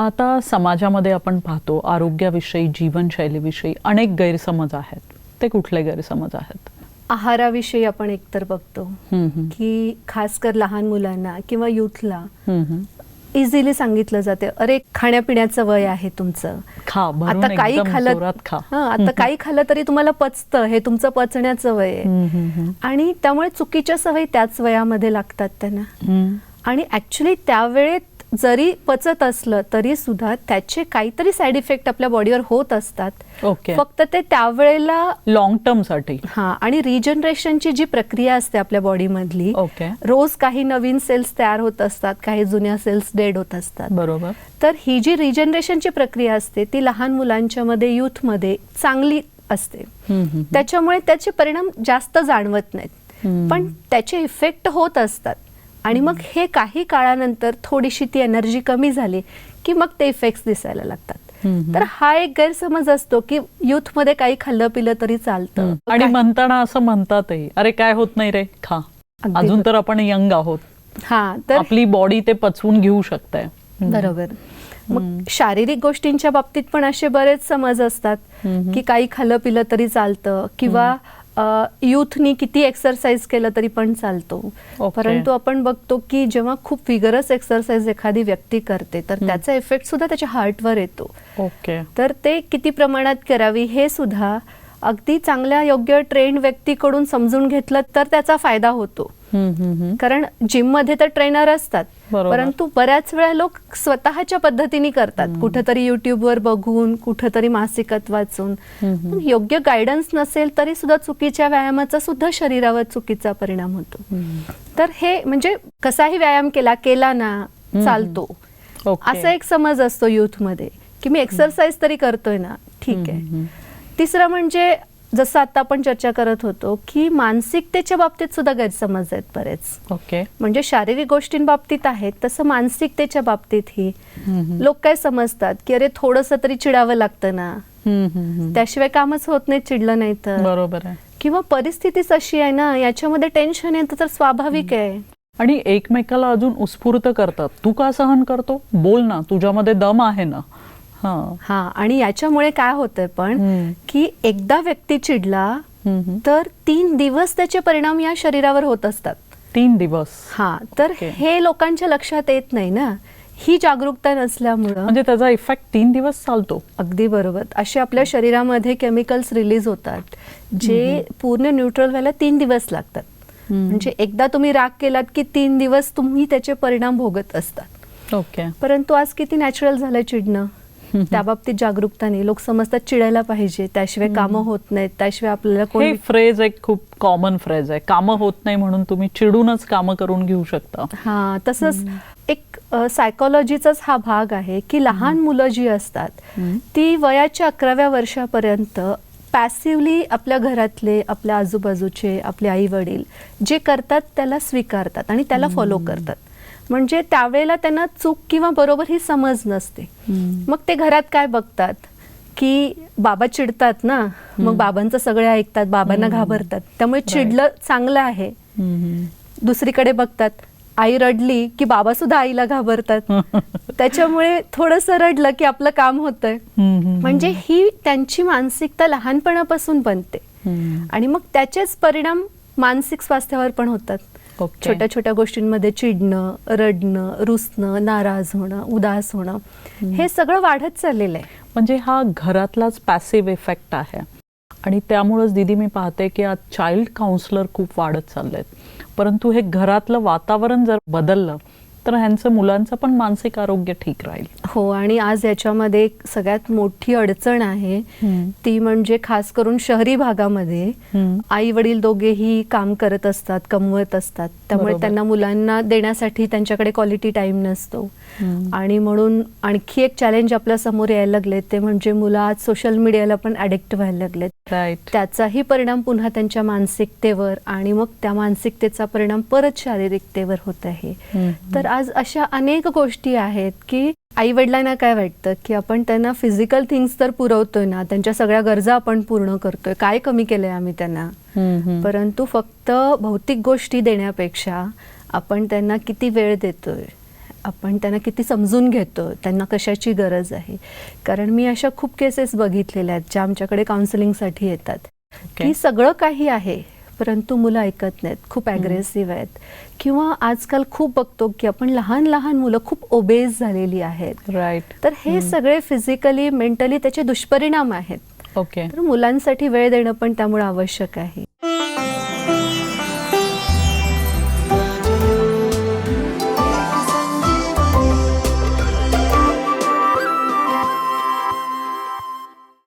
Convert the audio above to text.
आता समाजामध्ये आपण पाहतो आरोग्याविषयी जीवनशैलीविषयी अनेक गैरसमज आहेत ते कुठले गैरसमज आहेत आहाराविषयी आपण एकतर बघतो. की खास कर लहान मुलांना किंवा युथला. इझिली सांगितलं जाते अरे खाण्यापिण्याचं वय आहे तुमचं आता काही एकदम खाल्लं जोरात खा हं, आता काही खाल्लं तरी तुम्हाला पचतं हे तुमचं पचण्याचं वय आहे. आणि त्यामुळे चुकीच्या सवयी त्याच वयामध्ये लागतात त्यांना. आणि ऍक्च्युली त्यावेळेत जरी पचत असलं तरी सुद्धा त्याचे काहीतरी साईड इफेक्ट आपल्या बॉडीवर होत असतात. ओके फक्त ते त्यावेळेला लॉंग टर्मसाठी. हा आणि रिजनरेशनची जी प्रक्रिया असते आपल्या बॉडीमधली ओके रोज काही नवीन सेल्स तयार होत असतात काही जुन्या सेल्स डेड होत असतात. बरोबर. तर ही जी रिजनरेशनची प्रक्रिया असते ती लहान मुलांच्या मध्ये युथमध्ये चांगली असते. त्याच्यामुळे त्याचे परिणाम जास्त जाणवत नाहीत. पण त्याचे इफेक्ट होत असतात. आणि मग हे काही काळानंतर थोडीशी ती एनर्जी कमी झाली की मग ते इफेक्ट्स दिसायला लागतात. तर हा एक गैरसमज असतो की युथमध्ये काही खाल्लं पिलं तरी चालतं. आणि म्हणताना असं म्हणतातही अरे काय होत नाही रे खा. अजून तर आपण यंग आहोत. हा तर आपली बॉडी ते पचवून घेऊ शकते बरोबर. मग शारीरिक गोष्टींच्या बाबतीत पण असे बरेच समज असतात. की काही खाल्लं पिलं तरी चालतं किंवा युथनी किती एक्सरसाइज केलं तरी पण चालतो. परंतु आपण बघतो की जेव्हा खूप विगरस एक्सरसाइज एखादी व्यक्ती करते तर त्याचा इफेक्ट सुद्धा त्याच्या हार्टवर येतो. ओके. तर ते किती प्रमाणात करावी हे सुद्धा अगदी चांगल्या योग्य ट्रेंड व्यक्तीकडून समजून घेतलं तर त्याचा फायदा होतो. कारण जिममध्ये तर ट्रेनर असतात. परंतु बऱ्याच वेळा लोक स्वतःच्या पद्धतीने करतात. कुठेतरी युट्यूबवर बघून कुठेतरी मासिकात वाचून. योग्य गायडन्स नसेल तरी सुद्धा चुकीच्या व्यायामाचा सुद्धा शरीरावर चुकीचा परिणाम होतो. तर हे म्हणजे कसाही व्यायाम केला केला ना चालतो. असा एक समज असतो युथमध्ये की मी एक्सरसाइज तरी करतोय ना ठीक आहे. तिसरं म्हणजे जसं आता आपण चर्चा करत होतो की मानसिकतेच्या बाबतीत सुद्धा गैरसमज आहेत बरेच. ओके. म्हणजे शारीरिक गोष्टींबाबतीत आहेत तसं मानसिकतेच्या बाबतीतही हम्म, लोक काय समजतात की अरे थोडस तरी चिडावं लागतं ना. हम्म, हम्म. त्याशिवाय कामच होत नाही चिडलं नाही तर. बरोबर आहे. किंवा परिस्थितीच अशी आहे ना याच्यामध्ये टेन्शन येतं तर स्वाभाविक आहे. आणि एकमेकाला अजून उत्स्फूर्त करतात. तू का सहन करतो? बोल ना तुझ्यामध्ये दम आहे ना. हा. हा आणि याच्यामुळे काय होतंय पण. की एकदा व्यक्ती चिडला. तर तीन दिवस त्याचे परिणाम या शरीरावर होत असतात. तीन दिवस. हा तर. हे लोकांच्या लक्षात येत नाही ना. ही जागरूकता नसल्यामुळं म्हणजे त्याचा इफेक्ट तीन दिवस चालतो. अगदी बरोबर. असे आपल्या शरीरामध्ये केमिकल्स रिलीज होतात जे पूर्ण न्यूट्रल व्हायला तीन दिवस लागतात. म्हणजे एकदा तुम्ही राग केलात की तीन दिवस तुम्ही त्याचे परिणाम भोगत असतात. ओके. परंतु आज किती नॅचरल झालंय चिडणं? त्या बाबतीत जागरूकता नाही. लोक समजतात चिडायला पाहिजे. त्याशिवाय कामं होत नाहीत. त्याशिवाय आपल्याला कोणी फ्रेज एक खूप कॉमन फ्रेज आहे. कामं होत नाही म्हणून तुम्ही चिडूनच कामं करून घेऊ शकता. हा तसंच एक सायकोलॉजीचाच हा भाग आहे की लहान मुलं जी असतात. ती वयाच्या अकराव्या वर्षापर्यंत पॅसिवली आपल्या घरातले आपल्या आजूबाजूचे आपले आई वडील जे करतात त्याला स्वीकारतात आणि त्याला फॉलो करतात. म्हणजे त्यावेळेला त्यांना चूक किंवा बरोबर ही समज नसते. मग ते घरात काय बघतात? की बाबा चिडतात ना? मग बाबांचं सगळे ऐकतात बाबांना घाबरतात. त्यामुळे चिडलं चांगलं आहे. दुसरीकडे बघतात आई रडली की बाबा सुद्धा आईला घाबरतात. त्याच्यामुळे थोडस रडलं की आपलं काम होतंय. म्हणजे ही त्यांची मानसिकता लहानपणापासून बनते. आणि मग त्याचेच परिणाम मानसिक स्वास्थ्यावर पण होतात. ओके. छोट्या छोट्या गोष्टींमध्ये चिडणं रडणं रुसणं नाराज होणं उदास होणं हे सगळं वाढत चाललेलं आहे. म्हणजे हा घरातलाच पॅसिव्ह इफेक्ट आहे. आणि त्यामुळेच दिदी मी पाहते की आज चाइल्ड काउन्सलर खूप वाढत चाललेत. परंतु हे घरातलं वातावरण जर बदललं तर ह्यांचं मुलांचं पण मानसिक आरोग्य ठीक राहील हो आणि आज याच्यामध्ये एक सगळ्यात मोठी अडचण आहे. ती म्हणजे खास करून शहरी भागामध्ये. आई वडील दोघेही काम करत असतात कमवत असतात त्यामुळे. त्यांना मुलांना देण्यासाठी त्यांच्याकडे क्वालिटी टाइम नसतो. आणि म्हणून आणखी एक चॅलेंज आपल्यासमोर यायला लागले ते म्हणजे मुलं आज सोशल मीडियाला पण ऍडिक्ट व्हायला लागलेत त्याचाही परिणाम पुन्हा त्यांच्या मानसिकतेवर आणि मग त्या मानसिकतेचा परिणाम परत शारीरिकतेवर होत आहे. तर आज अशा अनेक गोष्टी आहेत की आई वडिलांना काय वाटतं? की आपण त्यांना फिजिकल थिंग्स तर पुरवतोय ना त्यांच्या सगळ्या गरजा आपण पूर्ण करतोय. काय कमी केलंय आम्ही त्यांना. परंतु फक्त भौतिक गोष्टी देण्यापेक्षा आपण त्यांना किती वेळ देतोय आपण त्यांना किती समजून घेतो त्यांना कशाची गरज आहे? कारण मी अशा खूप केसेस बघितलेल्या आहेत ज्या आमच्याकडे काउन्सिलिंगसाठी येतात. की सगळं काही आहे. परंतु मुलं ऐकत नाहीत खूप ॲग्रेसिव्ह आहेत. किंवा आजकाल खूप बघतो की आपण लहान लहान मुलं खूप ओबेज झालेली आहेत. राईट तर हे सगळे फिजिकली मेंटली त्याचे दुष्परिणाम आहेत. ओके तर मुलांसाठी वेळ देणं पण त्यामुळे आवश्यक आहे.